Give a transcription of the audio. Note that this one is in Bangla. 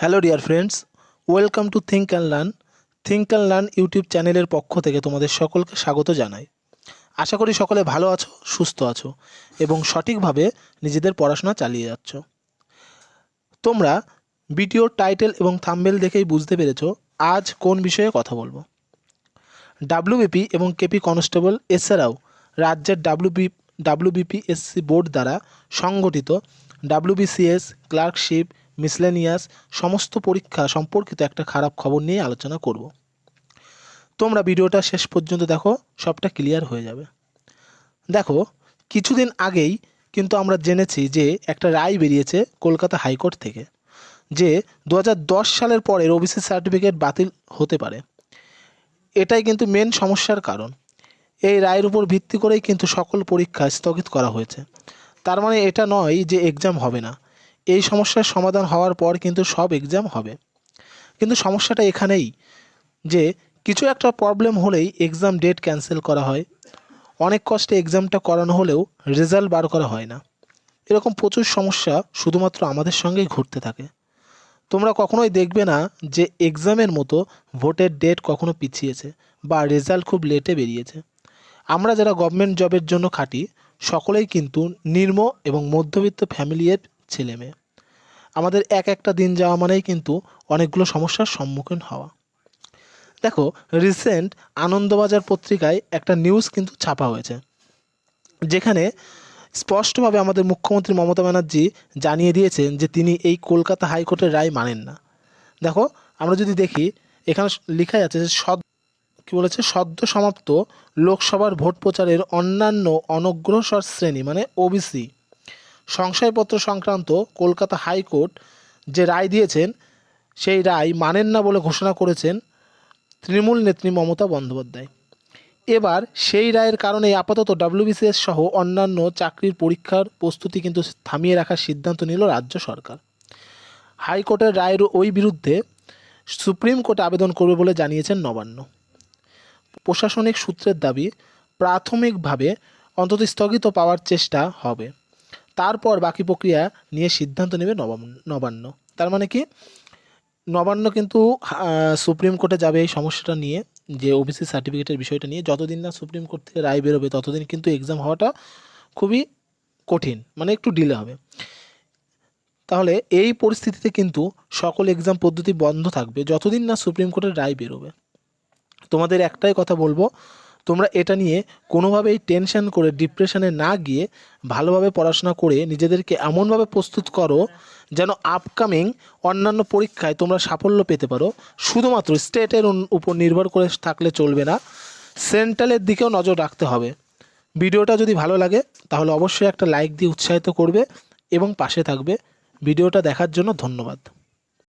Hello dear friends, welcome to think and learn think and learn YouTube চ্যানেলের পক্ষ থেকে তোমাদের সকলকে স্বাগত জানাই। আশা করি সকলে ভালো আছো, সুস্থ আছো এবং সঠিকভাবে নিজেদের পড়াশোনা চালিয়ে যাচ্ছ। তোমরা ভিডিওর টাইটেল এবং থাম্বেল দেখেই বুঝতে পেরেছ আজ কোন বিষয়ে কথা বলব। ডাব্লিউবিপি এবং কেপি কনস্টেবল এছাড়াও রাজ্যের ডাব্লিউবি ডাব্লিউবিপিএসসি বোর্ড দ্বারা সংগঠিত ডাব্লিউবিসিএস ক্লার্কশিপ মিসলেনিয়াস সমস্ত পরীক্ষা সম্পর্কিত একটা খারাপ খবর নিয়ে আলোচনা করব। তোমরা ভিডিওটা শেষ পর্যন্ত দেখো, সবটা ক্লিয়ার হয়ে যাবে। দেখো, কিছুদিন আগেই কিন্তু আমরা জেনেছি যে একটা রায় বেরিয়েছে কলকাতা হাইকোর্ট থেকে যে দু হাজার দশ সালের পরের ওবিসি সার্টিফিকেট বাতিল হতে পারে। এটাই কিন্তু মেন সমস্যার কারণ। এই রায়ের উপর ভিত্তি করেই কিন্তু সকল পরীক্ষা স্থগিত করা হয়েছে। তার মানে এটা নয় যে এক্সাম হবে না। এই সমস্যার সমাধান হওয়ার পর কিন্তু সব এক্সাম হবে। কিন্তু সমস্যাটা এখানেই যে কিছু একটা প্রবলেম হলেই এক্সাম ডেট ক্যান্সেল করা হয়। অনেক কষ্টে এক্সামটা করানো হলেও রেজাল্ট বার করা হয় না। এরকম প্রচুর সমস্যা শুধুমাত্র আমাদের সঙ্গেই ঘটতে থাকে। তোমরা কখনোই দেখবে না যে এক্সামের মতো ভোটের ডেট কখনো পিছিয়েছে বা রেজাল্ট খুব লেটে বেরিয়েছে। আমরা যারা গভর্নমেন্ট জবের জন্য খাটি, সকলেই কিন্তু নিম্ন এবং মধ্যবিত্ত ফ্যামিলির ছেলে মেয়ে আমাদের এক একটা দিন যাওয়া মানেই কিন্তু অনেকগুলো সমস্যার সম্মুখীন হওয়া। দেখো রিসেন্ট আনন্দবাজার পত্রিকায় একটা নিউজ কিন্তু ছাপা হয়েছে, যেখানে স্পষ্টভাবে আমাদের মুখ্যমন্ত্রী মমতা ব্যানার্জি জানিয়ে দিয়েছেন যে তিনি এই কলকাতা হাইকোর্টের রায় মানেন না। দেখো, আমরা যদি দেখি, এখানে লেখা যাচ্ছে যে সদ, কী বলেছে? সদ্য সমাপ্ত লোকসভার ভোট প্রচারের অন্যান্য অনগ্রসর শ্রেণি মানে ওবিসি সংশয়পত্র সংক্রান্ত কলকাতা হাইকোর্ট যে রায় দিয়েছেন, সেই রায় মানেন না বলে ঘোষণা করেছেন তৃণমূল নেত্রী মমতা বন্দ্যোপাধ্যায়। এবার সেই রায়ের কারণে আপাতত ডাব্লিউবিসিএস সহ অন্যান্য চাকরির পরীক্ষার প্রস্তুতি কিন্তু থামিয়ে রাখার সিদ্ধান্ত নিল রাজ্য সরকার। হাইকোর্টের রায়ের ওই বিরুদ্ধে সুপ্রিম কোর্টে আবেদন করবে বলে জানিয়েছেন নবান্ন। প্রশাসনিক সূত্রের দাবি, প্রাথমিকভাবে অন্তত স্থগিত পাওয়ার চেষ্টা হবে। তারপর বাকি প্রক্রিয়া নিয়ে সিদ্ধান্ত নেবে নবান্ন তার মানে কি? নবান্ন কিন্তু সুপ্রিম কোর্টে যাবে এই সমস্যাটা নিয়ে, যে ওবিসি সার্টিফিকেটের বিষয়টা নিয়ে। যতদিন না সুপ্রিম কোর্ট থেকে রায় বেরোবে, ততদিন কিন্তু এক্সাম হওয়াটা খুবই কঠিন মানে একটু ডিলে হবে। তাহলে এই পরিস্থিতিতে কিন্তু সকল এক্সাম পদ্ধতি বন্ধ থাকবে, যতদিন না সুপ্রিম কোর্টের রায় বেরোবে। তোমাদের একটাই কথা বলব তোমরা এটা নিয়ে কোনোভাবেই টেনশন করে ডিপ্রেশনে না গিয়ে ভালোভাবে পড়াশোনা করে নিজেদেরকে এমনভাবে প্রস্তুত করো যেন আপকামিং অন্যান্য পরীক্ষায় তোমরা সাফল্য পেতে পারো। শুধুমাত্র স্টেটের উপর নির্ভর করে থাকলে চলবে না সেন্ট্রালের দিকেও নজর রাখতে হবে। ভিডিওটা যদি ভালো লাগে, তাহলে অবশ্যই একটা লাইক দিয়ে উৎসাহিত করবে এবং পাশে থাকবে। ভিডিওটা দেখার জন্য ধন্যবাদ।